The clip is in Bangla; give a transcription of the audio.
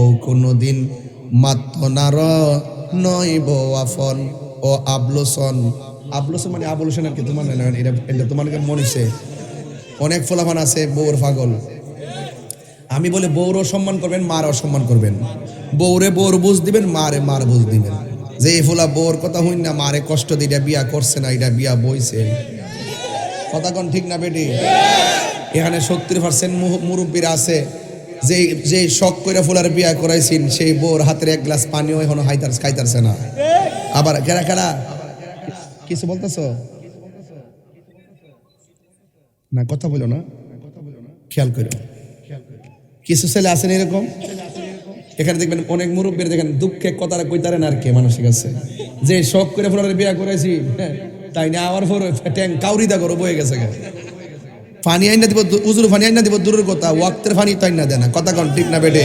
বউ কোনোদিন মাত্র নার নয় বউ আফন ও আবলোসন। আবলোসন মানে আবলোসন আর কি, তোমার এটা এটা মনিছে অনেক ফলাফান আছে বউর পাগল। আমি বলে বউরও সম্মান করবেন, মারও সম্মান করবেন। বউরে বউর বুঝ দিবেন, মারে মার বুঝ দিবেন। যে এই ফোলা বউর কথা হইন না, মারে কষ্ট দিয়ে এটা বিয়া করছে না, এটা বিয়া বইছে। কথা কোন ঠিক না বেটি? এখানে সত্তর পার্সেন্ট মুরব্বীরা আছে। যে যে শখ করে ফুলার বিয়া করাইছেন সেই বউর হাতের এক গ্লাস পানিও এখনও হাইতার খাইতারছে না। আবার কেরা কেরা? কিছু বলতেছো? না কথা বলো না। খেয়াল করো কিছু ছেলে আছেন এরকম? এখানে দেখবেন অনেক মুরব্বীর দেখেন দুঃখে কথাটা কইতারে না আর কে মানুষের কাছে। যে শখ করে ফোলার বিয়া করেছি হ্যাঁ, তাই না আবার ফোর ট্যাং কাউরিদা করো বয়ে গেছে পানি আইনা দিব উজুর ফানি আইনা দিব, দূরের কথা। ওয়াক্তের ফানি তো আইনা দেয় না। কথা কন, ঠিক না বেটে?